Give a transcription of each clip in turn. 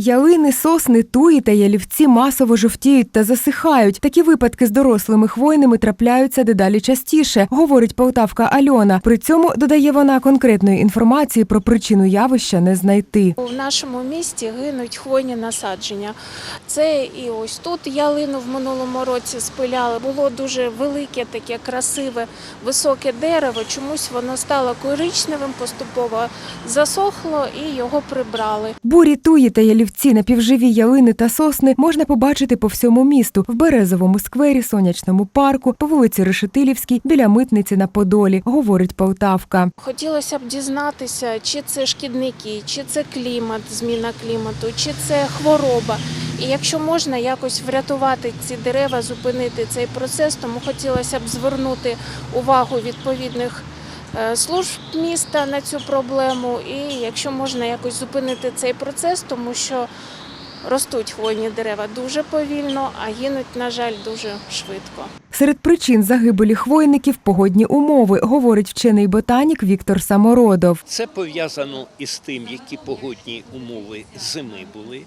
Ялини, сосни, туї та ялівці масово жовтіють та засихають. Такі випадки з дорослими хвойними трапляються дедалі частіше, говорить полтавка Альона. При цьому додає вона конкретної інформації про причину явища не знайти. У нашому місті гинуть хвойні насадження. Це і ось тут ялину в минулому році спиляли. Було дуже велике, таке красиве, високе дерево. Чомусь воно стало коричневим, поступово засохло і його прибрали. Бурі туї та ялівці, напівживі ялини та сосни можна побачити по всьому місту в Березовому сквері, сонячному парку, по вулиці Решетилівській, біля митниці на Подолі, говорить Полтавка. Хотілося б дізнатися, чи це шкідники, чи це клімат, зміна клімату, чи це хвороба. І якщо можна якось врятувати ці дерева, зупинити цей процес, тому хотілося б звернути увагу відповідних служб міста на цю проблему. І якщо можна якось зупинити цей процес, тому що ростуть хвойні дерева дуже повільно, а гинуть, на жаль, дуже швидко. Серед причин загибелі хвойників погодні умови, говорить вчений ботанік Віктор Самородов. Це пов'язано із тим, які погодні умови зими були.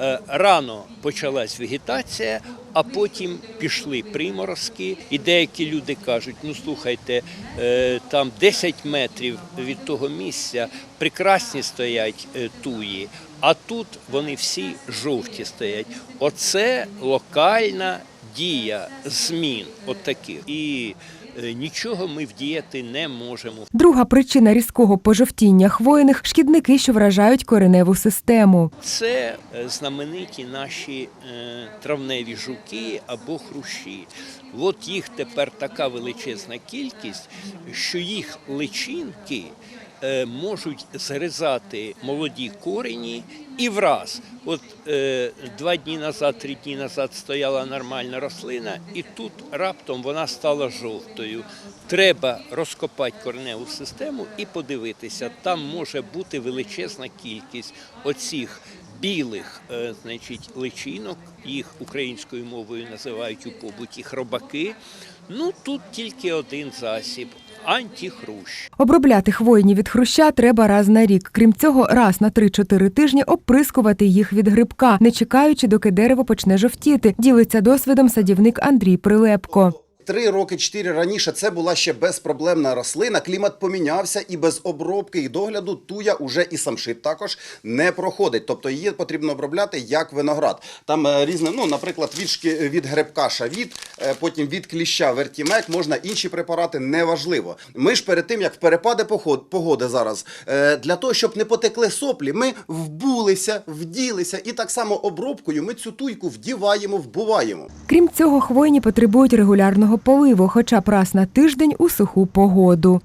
Е, Рано почалась вегетація, а потім пішли приморозки. І деякі люди кажуть: ну слухайте, е, там 10 метрів від того місця прекрасні стоять е, туї, а тут вони всі жовті стоять. Оце локальна дія змін от таких. І е, нічого ми вдіяти не можемо. Друга причина різкого пожовтіння хвойних шкідники, що вражають кореневу систему. Це е, знамениті наші е, травневі жуки або хрущі. От їх тепер така величезна кількість, що їх личинки можуть зрізати молоді корені і враз. От е, два дні назад, три дні назад стояла нормальна рослина, і тут раптом вона стала жовтою. Треба розкопати кореневу систему і подивитися. Там може бути величезна кількість оцих білих е, значить, личинок, їх українською мовою називають у побуті хробаки. Ну тут тільки один засіб антихрущ. Обробляти хвойні від хруща треба раз на рік. Крім цього, раз на 3-4 тижні обприскувати їх від грибка, не чекаючи, доки дерево почне жовтіти. Ділиться досвідом садівник Андрій Прилепко. Три роки, чотири раніше це була ще безпроблемна рослина. Клімат помінявся і без обробки і догляду туя уже і самшит також не проходить. Тобто її потрібно обробляти як виноград. Там е, різне, ну, наприклад, від, від грибка шавіт, потім від кліща вертімек, можна інші препарати, неважливо. Ми ж перед тим, як поход- погоди зараз, е, для того, щоб не потекли соплі, ми вбулися, вділися і так само обробкою ми цю туйку вдіваємо, вбуваємо. Крім цього, хвойні потребують регулярного поливу, хоча б на тиждень у суху погоду.